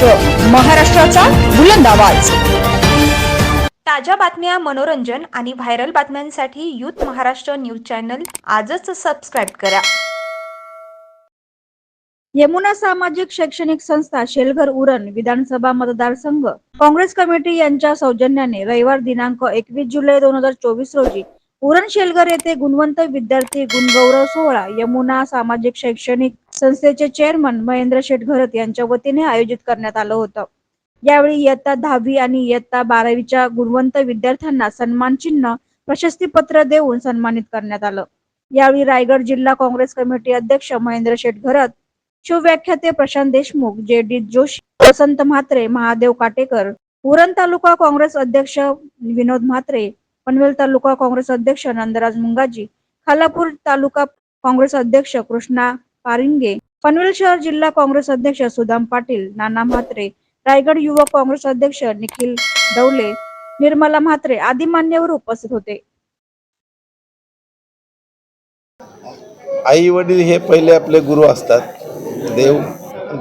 महाराष्ट्र महाराष्ट्राचा बुलंद आवाज. ताज्या बातम्या मनोरंजन आणि व्हायरल बातम्यांसाठी यूथ महाराष्ट्र न्यूज चॅनल आजच सबस्क्राईब करा. यमुना सामाजिक शैक्षणिक संस्था शेलघर उरण विधानसभा मतदारसंघ. काँग्रेस कमिटी यांच्या सौजन्याने रविवार दिनांक एकवीस जुलै दोन हजार चोवीस रोजी उरण शेलघर येथे गुणवंत विद्यार्थी गुणगौरव सोहळा यमुना सामाजिक शैक्षणिक संस्थेचे चेअरमन महेंद्र शेठ घरत यांच्या वतीने आयोजित करण्यात आलं होतं. यावेळी इयत्ता दहावी आणि इयत्ता बारावीच्या गुणवंत विद्यार्थ्यांना सन्मान चिन्ह प्रशस्तीपत्र देऊन सन्मानित करण्यात आलं. यावेळी रायगड जिल्हा काँग्रेस कमिटी अध्यक्ष महेंद्र शेठ घरत शिवव्याख्याते Prashant Deshmukh J D Joshi Vasant Mhatre Mahadev Katekar Uran taluka Congress अध्यक्ष विनोद म्हात्रे पनवेल तालुका काँग्रेस अध्यक्ष नंदराज मुंगाजी खालापूर तालुका काँग्रेस अध्यक्ष कृष्णा पारिंगे. पनवेल शहर जिल्हा काँग्रेस अध्यक्ष सुदाम पाटील नाना म्हात्रे रायगड युवक काँग्रेस अध्यक्ष निखिल डवले निर्मला म्हात्रे आदी मान्यवर उपस्थित होते. आई वडील हे पहिले आपले गुरु असतात देव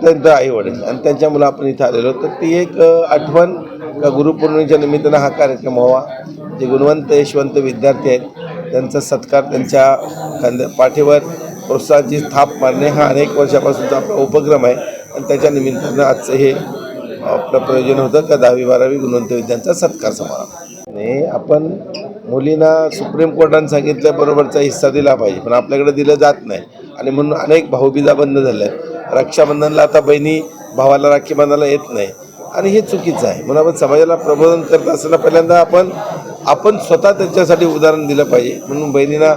त्यांचं आई वडील आणि त्यांच्या मुलं आपण इथं आलेलो तर ती एक आठवण का गुरुपौर्णिमेच्या निमित्तानं हा कार्यक्रम व्हावा. जे गुणवंत यशवंत विद्यार्थी आहेत त्यांचा सत्कार त्यांच्या खांद्या पाठीवर प्रोत्साहनची थाप मारणे हा अनेक वर्षापासूनचा आपला उपक्रम आहे. आणि त्याच्या निमित्तानं आजचं हे आपलं प्रयोजन होतं. का दहावी बारावी गुणवंत विद्यांचा सत्कार समारंभ. आणि आपण मुलींना सुप्रीम कोर्टाने सांगितल्याबरोबरचा हिस्सा दिला पाहिजे. पण आपल्याकडे दिलं जात नाही. आणि म्हणून अनेक भाऊबीजा बंद झाल्या आहेत रक्षाबंधनला आता बहिणी भावाला राखी बांधायला येत नाही. आणि हे चुकीचं आहे. म्हणून आपण समाजाला प्रबोधन करत असताना पहिल्यांदा आपण आपण स्वतः त्यांच्यासाठी उदाहरण दिलं पाहिजे. म्हणून बहिणींना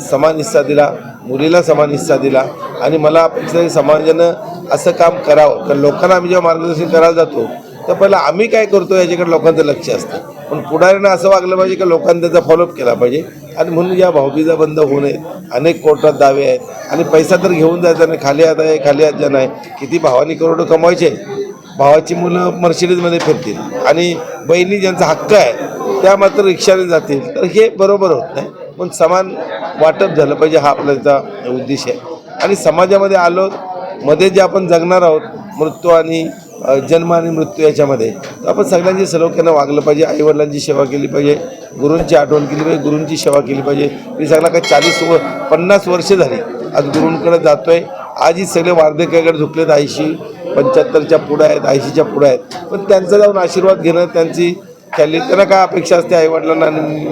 समान हिस्सा दिला मुलीला समान हिस्सा दिला आणि मला अपेक्षा आहे समाजानं असं काम करावं. कारण लोकांना आम्ही जेव्हा मार्गदर्शन करायला जातो तर पहिला आम्ही काय करतो याच्याकडे लोकांचं लक्ष असतं. पण पुढाऱ्यानं असं वागलं पाहिजे की लोकांनी त्याचा फॉलोअप केला पाहिजे. आणि म्हणून या भाऊबीजा बंद होऊ नयेत. अनेक कोर्टात दावे आहेत. आणि पैसा तर घेऊन जायचा नाही. खाली हात आहे खाली हात नाही किती भावानी करोडो कमवायचे? भावाची मुलं मर्सिडीजमध्ये फिरतील. आणि बहिणी ज्यांचा हक्क आहे त्या मात्र रिक्षाने जातील. तर हे बरोबर होत नाही. पण समान वाटप झालं पाहिजे हा आपल्याचा उद्देश आहे. आणि समाजामध्ये आलो मध्ये जे आपण जगणार आहोत मृत्यू आणि जन्म आणि मृत्यू याच्यामध्ये तर आपण सगळ्यांची सलोख्यानं वागलं पाहिजे आईवडिलांची सेवा केली पाहिजे गुरूंची आठवण केली पाहिजे गुरूंची सेवा केली पाहिजे. मी सांगला का चाळीस व पन्नास वर्ष झाली आज गुरूंकडे जातो आहे आजही सगळे वार्धक्याकडे झुकलेत ऐंशी पंच्याहत्तरच्या पुढं आहेत ऐंशीच्या पुढं आहेत. पण त्यांचा जाऊन आशीर्वाद घेणं त्यांची त्यांनी त्यांना काय अपेक्षा असते आईवडिलांना आणि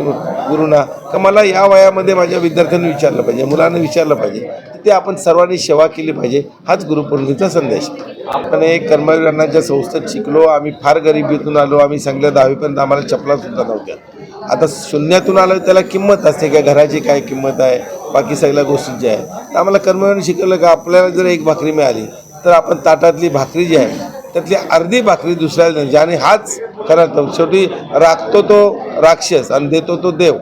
गुरुंना? तर मला या वयामध्ये माझ्या विद्यार्थ्यांनी विचारलं पाहिजे मुलांना विचारलं पाहिजे ते आपण सर्वांनी सेवा केली पाहिजे हाच गुरुपौर्णिमेचा संदेश. आपण एक कर्मवीर अण्णांच्या संस्थेत शिकलो आम्ही फार गरिबीतून आलो आम्ही चांगल्या दहावीपर्यंत आम्हाला चपला सुद्धा नव्हत्या. आता शून्यातून आलो त्याला किंमत असते का घराची काय किंमत आहे बाकी सगळ्या गोष्टींची आहे तर आम्हाला कर्मवीरांनी शिकवलं का आपल्याला जर एक भाकरी मिळाली तर आपण ताटातली भाकरी जी आहे त्यातली अर्धी भाकरी दुसऱ्याला द्यायची आणि हाच खरं तर शेवटी राखतो तो राक्षस आणि देतो तो देव.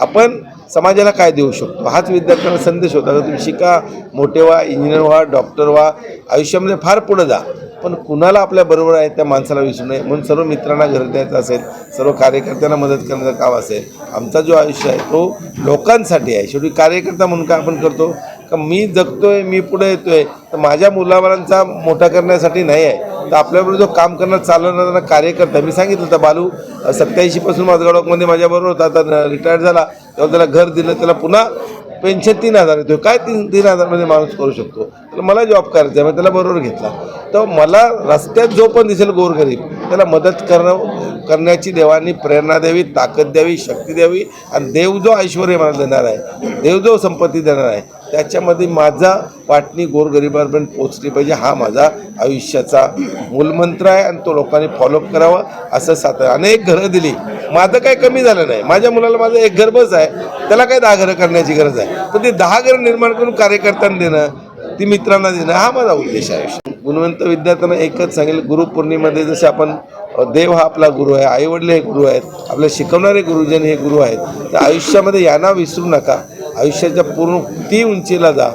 आपण समाजाला काय देऊ शकतो? हाच विद्यार्थ्यांना संदेश होता. का तुम्ही शिका मोठे व्हा इंजिनियर व्हा डॉक्टर व्हा आयुष्यामध्ये फार पुढे जा. पण कुणाला आपल्या बरोबर आहे त्या माणसाला विसरू नये. म्हणून सर्व मित्रांना घर द्यायचं असेल सर्व कार्यकर्त्यांना मदत करण्याचं काम असेल आमचा जो आयुष्य आहे तो लोकांसाठी आहे. शेवटी कार्यकर्ता म्हणून काय आपण करतो? का मी जगतोय मी पुढे येतोय तर माझ्या मुलाबाळांचा मोठा करण्यासाठी नाही आहे. तर आपल्याबरोबर जो काम करणार चालवणारा कार्यकर्ता. मी सांगितलं होतं बालू सत्याऐंशीपासून माझगावमध्ये माझ्याबरोबर होता आता रिटायर्ड झाला. तेव्हा त्याला घर दिलं त्याला पुन्हा पेन्शन तीन हजार येतो काय तीन तीन हजारमध्ये माणूस करू शकतो? तर मला जॉब करायचा आहे मग त्याला बरोबर घेतला. तर मला रस्त्यात जो पण दिसेल गोरगरीब त्याला मदत करणं करण्याची देवानी प्रेरणा द्यावी ताकद द्यावी शक्ती द्यावी आणि देव जो ऐश्वर मला देणार आहे देव जो संपत्ती देणार आहे त्याच्यामध्ये माझा वाटणी गोरगरिबांपर्यंत पोचली पाहिजे हा माझा आयुष्याचा मूलमंत्र आहे आणि तो लोकांनी फॉलोअप करावा असं सात अनेक घरं दिली. माझं काही कमी झालं नाही. माझ्या मुलाला माझं एक घर बस आहे. त्याला काय दहा घरं करण्याची गरज आहे. पण ते दहा घरं निर्माण करून कार्यकर्त्यांना देणं ती मित्रांना देणं हा माझा उद्देश आहे. गुणवंत विद्यार्थ्यांना एकच सांगेल गुरुपौर्णिमेमध्ये जसे आपण देव हा आपला गुरु आहे आईवडील हे गुरु आहेत आपले शिकवणारे गुरुजन हे गुरु आहेत तर आयुष्यामध्ये यांना विसरू नका. आयुष्याच्या पूर्ण ती उंचीला जा.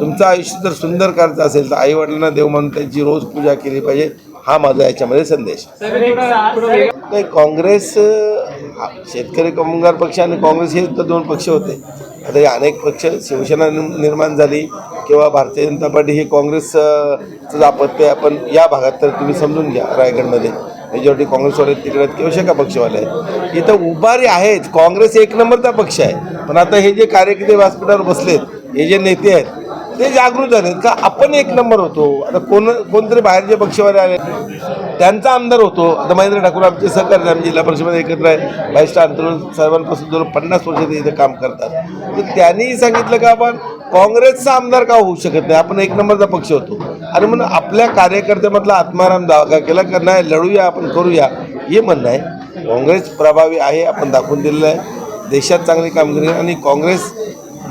तुमचं आयुष्य जर सुंदर करायचं असेल तर आईवडिलांना देव म्हणून त्यांची रोज पूजा केली पाहिजे हा माझा याच्यामध्ये संदेश. नाही काँग्रेस हा, शेतकरी कामगार पक्ष आणि काँग्रेस हे तर दोन पक्ष होते. आता हे अनेक पक्ष शिवसेना निर्माण झाली किंवा भारतीय जनता पार्टी हे काँग्रेसचं अपत्य आहे. आपण या भागात तर तुम्ही समजून घ्या रायगडमध्ये. मेजॉरिटी काँग्रेसवाले तिकडे आहेत किंवा शेका पक्षवाले आहेत. इथं उभारी आहेच काँग्रेस एक नंबरचा पक्ष आहे. पण आता हे जे कार्यकर्ते व्यासपीठावर बसलेत हे जे नेते आहेत ते जागृत झालेत. का आपण एक नंबर होतो? आता कोण कोणतरी बाहेरचे पक्षवाले आले त्यांचा आमदार होतो. आता महेंद्र ठाकूर आमचे सहकारी आम्ही जिल्हा परिषदेमध्ये एकत्र आहे. भाईस्ट आंदोलन साहेबांपासून जवळ पन्नास वर्ष ते इथे काम करतात. तर त्यांनीही सांगितलं का आपण काँग्रेसचा आमदार का होऊ शकत नाही? आपण एक नंबरचा पक्ष होतो. आणि म्हणून आपल्या कार्यकर्त्यामधला आत्माराम दावा केला का नाही लढूया आपण करूया हे म्हणणं आहे. काँग्रेस प्रभावी आहे आपण दाखवून दिलेलं आहे. देशात चांगली कामगिरी आणि काँग्रेस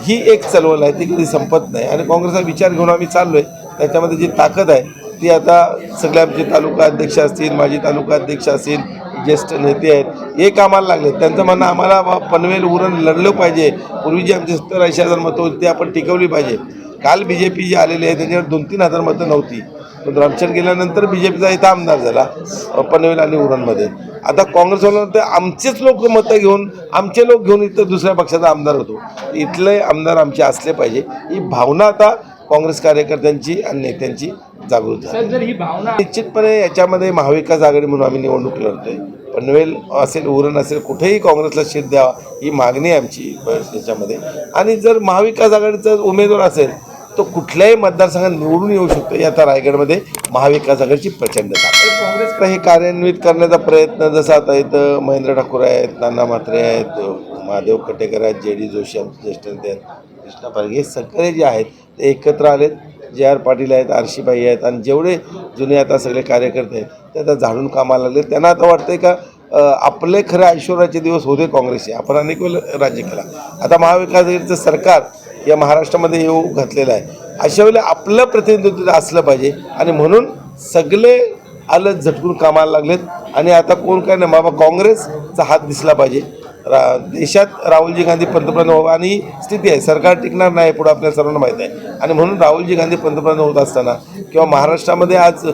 ही एक चळवळ आहे ती कधी संपत नाही. आणि काँग्रेसचा विचार घेऊन आम्ही चाललो आहे त्याच्यामध्ये जी ताकद आहे ती आता सगळे आमचे तालुका अध्यक्ष असतील माजी तालुका अध्यक्ष असतील ज्येष्ठ नेते आहेत हे कामाला लागले त्यांचं म्हणणं आम्हाला बा पनवेल उरण लढलं पाहिजे. पूर्वी जे आमचे सत्तर ऐंशी हजार मतं होती ते आपण टिकवली पाहिजे. काल बी जे पी जी आलेली आहे त्यांच्यावर दोन तीन हजार मतं नव्हती. पण रामचंद गेल्यानंतर बी जे पीचा इथं आमदार झाला पनवेल आणि उरणमध्ये. आता काँग्रेसवाल्यांना आमचेच लोक मतं घेऊन आमचे लोक घेऊन इथं दुसऱ्या पक्षाचा आमदार होतो. इथले आमदार आमचे असले पाहिजे. ही भावना आता काँग्रेस कार्यकर्त्यांची आणि नेत्यांची जागृत झाली. निश्चितपणे याच्यामध्ये महाविकास आघाडी म्हणून आम्ही निवडणूक लढतोय. पनवेल असेल उरण असेल कुठेही काँग्रेसला शीट द्यावा ही मागणी आहे आमची बस याच्यामध्ये. आणि जर महाविकास आघाडीचा उमेदवार असेल तो कुठल्याही मतदारसंघात निवडून येऊ शकतो याचा आता रायगडमध्ये महाविकास आघाडीची प्रचंड आहे. हे कार्यान्वित करण्याचा प्रयत्न जसा आता इथं महेंद्र ठाकूर आहेत नाना म्हात्रे आहेत महादेव कटेकर आहेत जे डी जोशी ज्येष्ठ नेते आहेत कृष्णा पारगे हे सगळे जे आहेत ते एकत्र आलेत. जे आर पाटील आहेत आरशीबाई आहेत आणि जेवढे जुने आता सगळे कार्यकर्ते आहेत ते आता झाडून कामाला लागले त्यांना आता वाटतंय का आपले खरे ऐश्वर्याचे दिवस होते काँग्रेसचे. आपण अनेक वेळ राज्य केला. आता महाविकास आघाडीचं सरकार या महाराष्ट्रामध्ये येऊ घातलेला आहे. अशा वेळेला आपलं प्रतिनिधित्व असलं पाहिजे. आणि म्हणून सगळे आलं झटकून कामाला लागलेत. आणि आता कोण काय नाही बाबा काँग्रेसचा हात दिसला पाहिजे. रा देशात राहुलजी गांधी पंतप्रधान व्हावं आणि स्थिती आहे सरकार टिकणार नाही पुढं आपल्या सर्वांना माहीत आहे. आणि म्हणून राहुलजी गांधी पंतप्रधान होत असताना किंवा महाराष्ट्रामध्ये आज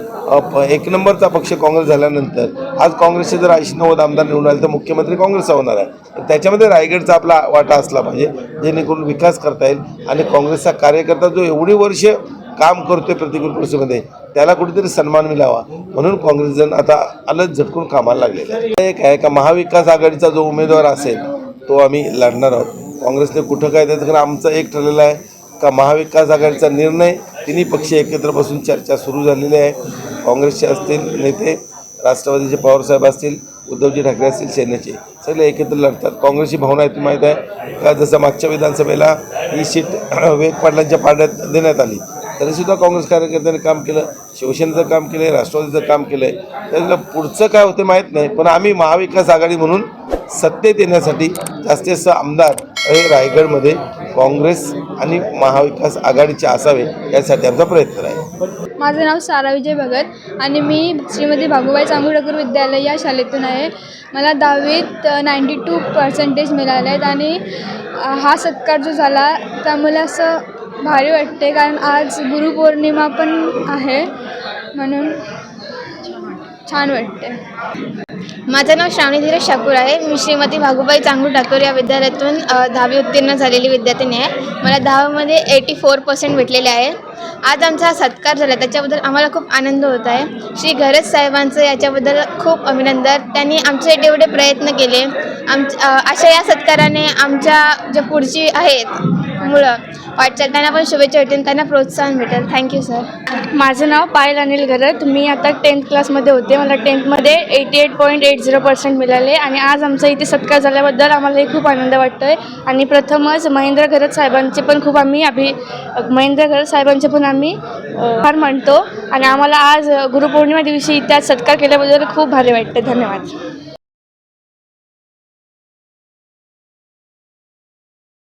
प- एक नंबरचा पक्ष काँग्रेस झाल्यानंतर आज काँग्रेसचे जर ऐंशी नव्वद आमदार निवडून आले तर मुख्यमंत्री काँग्रेसचा होणार आहे. त्याच्यामध्ये रायगडचा आपला वाटा असला पाहिजे जेणेकरून विकास करता येईल आणि काँग्रेसचा कार्यकर्ता जो एवढी वर्ष काम करतोय प्रतिकूल परिस्थितीमध्ये त्याला कुठेतरी सन्मान मिळावा. म्हणून काँग्रेसजण आता अलग झटकून कामाला लागले एक आहे का महाविकास आघाडीचा जो उमेदवार असेल तो आम्ही लढणार आहोत. काँग्रेसने कुठं काय त्याचं कारण आमचं एक ठरलेलं आहे का महाविकास आघाडीचा निर्णय तिन्ही पक्ष एकत्र बसून चर्चा सुरू झालेली आहे. काँग्रेसचे असतील नेते राष्ट्रवादीचे पवारसाहेब असतील उद्धवजी ठाकरे असतील सेनेचे सगळे एकत्र लढतात. काँग्रेसची भावना आहे तुम्ही माहीत आहे का जसं मागच्या विधानसभेला ही सीट वेग पाटलांच्या पाड्यात देण्यात आली तरीसुद्धा काँग्रेस कार्यकर्त्यांनी काम केलं शिवसेनेचं काम केलं आहे राष्ट्रवादीचं काम केलं आहे त्याला पुढचं काय होते माहीत नाही पण आम्ही महाविकास आघाडी म्हणून सत्तेत येण्यासाठी जास्तीत जास्त आमदार हे रायगडमध्ये काँग्रेस आणि महाविकास आघाडीचे असावे यासाठी आमचा प्रयत्न आहे. माझं नाव सारा विजय भगत आणि मी श्रीमती भागुबाई चांगुडकर विद्यालय या शाळेतून आहे. मला दहावीत नाईंटी टू पर्सेंटेज मिळाले आहेत आणि हा सत्कार जो झाला त्यामुळे असं भारी वाटते कारण आज गुरुपौर्णिमा पण आहे म्हणून छान वाटते. माझं नाव श्रावणी धीरज ठाकूर आहे. मी श्रीमती भागुबाई चांगू ठाकूर या विद्यालयातून दहावी उत्तीर्ण झालेली विद्यार्थिनी आहे. मला दहावीमध्ये एटी फोर पर्सेंट भेटलेले आहे. आज आमचा हा सत्कार झाला. त्याच्याबद्दल आम्हाला खूप आनंद होत आहे. श्री घरज साहेबांचं याच्याबद्दल खूप अभिनंदन. त्यांनी आमच्यासाठी एवढे प्रयत्न केले. आमच्या अशा या सत्काराने आमच्या ज्या पुढची आहेत मुलं वाटचाल त्यांना पण शुभेच्छा भेटेल त्यांना प्रोत्साहन भेटेल. थँक्यू सर माझं नाव पायल अनिल घरत. मी आता टेन्थ क्लासमध्ये होते. मला टेन्थमध्ये eighty eight point eight zero percent मिळाले आणि आज आमचा इथे सत्कार झाल्याबद्दल आम्हालाही खूप आनंद वाटतो आहे आणि प्रथमच महेंद्र घरत साहेबांचे पण खूप आम्ही अभि महेंद्र घरत साहेबांचे पण आम्ही फार म्हणतो आणि आम्हाला आज गुरुपौर्णिमा दिवशी इथे आज सत्कार केल्याबद्दल खूप भारी वाटतं. धन्यवाद.